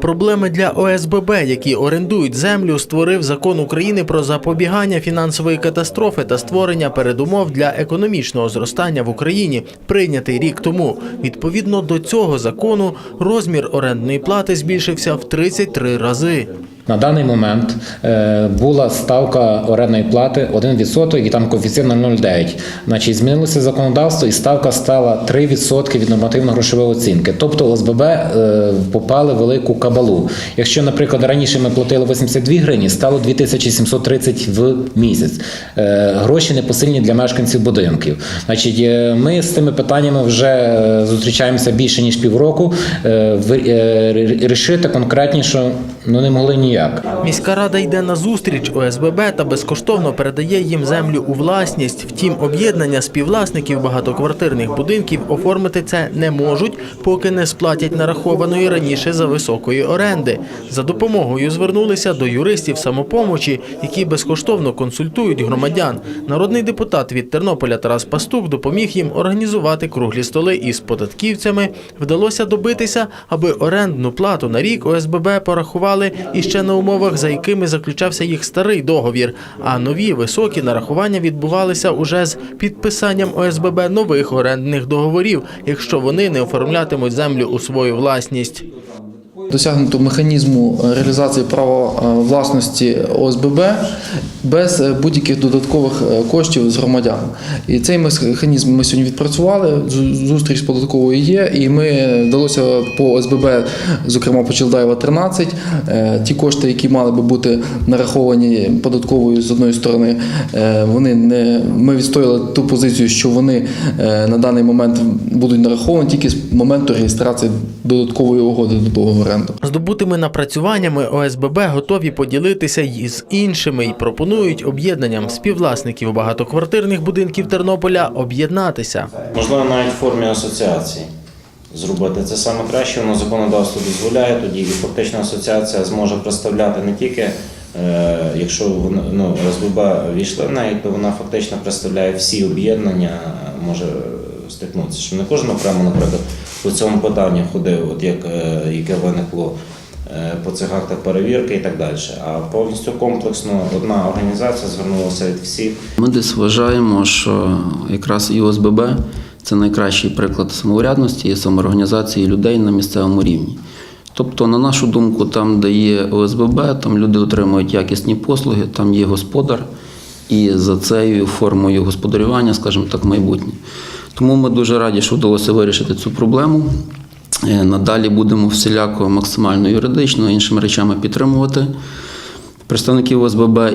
Проблеми для ОСББ, які орендують землю, створив закон України про запобігання фінансової катастрофи та створення передумов для економічного зростання в Україні, прийнятий рік тому. Відповідно до цього закону розмір орендної плати збільшився в 33 рази. На даний момент е, була ставка орендної плати 1% і там коефіцієнт 0,9. Значить, змінилося законодавство і ставка стала 3% від нормативно-грошової оцінки. Тобто ОСББ е, попали в велику кабалу. Якщо, наприклад, раніше ми платили 82 гривні, стало 2730 в місяць. Е, Гроші непосильні для мешканців будинків. Значить, ми з цими питаннями вже зустрічаємося більше ніж півроку. Рішити конкретніше ну не могли ніяк. Міська рада йде на зустріч ОСББ та безкоштовно передає їм землю у власність. Втім, об'єднання співвласників багатоквартирних будинків оформити це не можуть, поки не сплатять нарахованої раніше за високої оренди. За допомогою звернулися до юристів самопомочі, які безкоштовно консультують громадян. Народний депутат від Тернополя Тарас Пастук допоміг їм організувати круглі столи із податківцями. Вдалося добитися, аби орендну плату на рік ОСББ порахували іще на умовах, за якими заключався їх старий договір. А нові високі нарахування відбувалися уже з підписанням ОСББ нових орендних договорів, якщо вони не оформлятимуть землю у свою власність. досягнуто механізму реалізації права е, власності ОСББ без е, будь-яких додаткових е, коштів з громадян. І цей механізм ми сьогодні відпрацювали. зу- Зустріч з податковою є, і ми вдалося по ОСББ, зокрема по Челдаєва 13, е, ті кошти, які мали би бути нараховані податковою з одної сторони, вони не ми відстояли ту позицію, що вони на даний момент будуть нараховані тільки з моменту реєстрації додаткової угоди до договору оренди. Здобутими напрацюваннями ОСББ готові поділитися й з іншими і пропонують об'єднанням співвласників багатоквартирних будинків Тернополя об'єднатися. Можливо, навіть в формі асоціації зробити це саме краще, воно законодавство дозволяє, тоді і фактично асоціація зможе представляти не тільки, е, якщо ну, ОСББ війшли в неї, то вона фактично представляє всі об'єднання, може стикнутися. Щоб не кожен окремо, наприклад, по цьому питанню ходив, от як, е, яке виникло по цих актах перевірки і так далі. А повністю комплексно одна організація звернулася від всіх. Ми десь вважаємо, що якраз і ОСББ це найкращий приклад самоврядності і самоорганізації людей на місцевому рівні. Тобто, на нашу думку, там, де є ОСББ, там люди отримують якісні послуги, там є господар, і за цією формою господарювання, скажімо так, майбутнє. Тому ми дуже раді, що вдалося вирішити цю проблему. Е, Надалі будемо всіляко максимально юридично іншими речами підтримувати представників ОСББ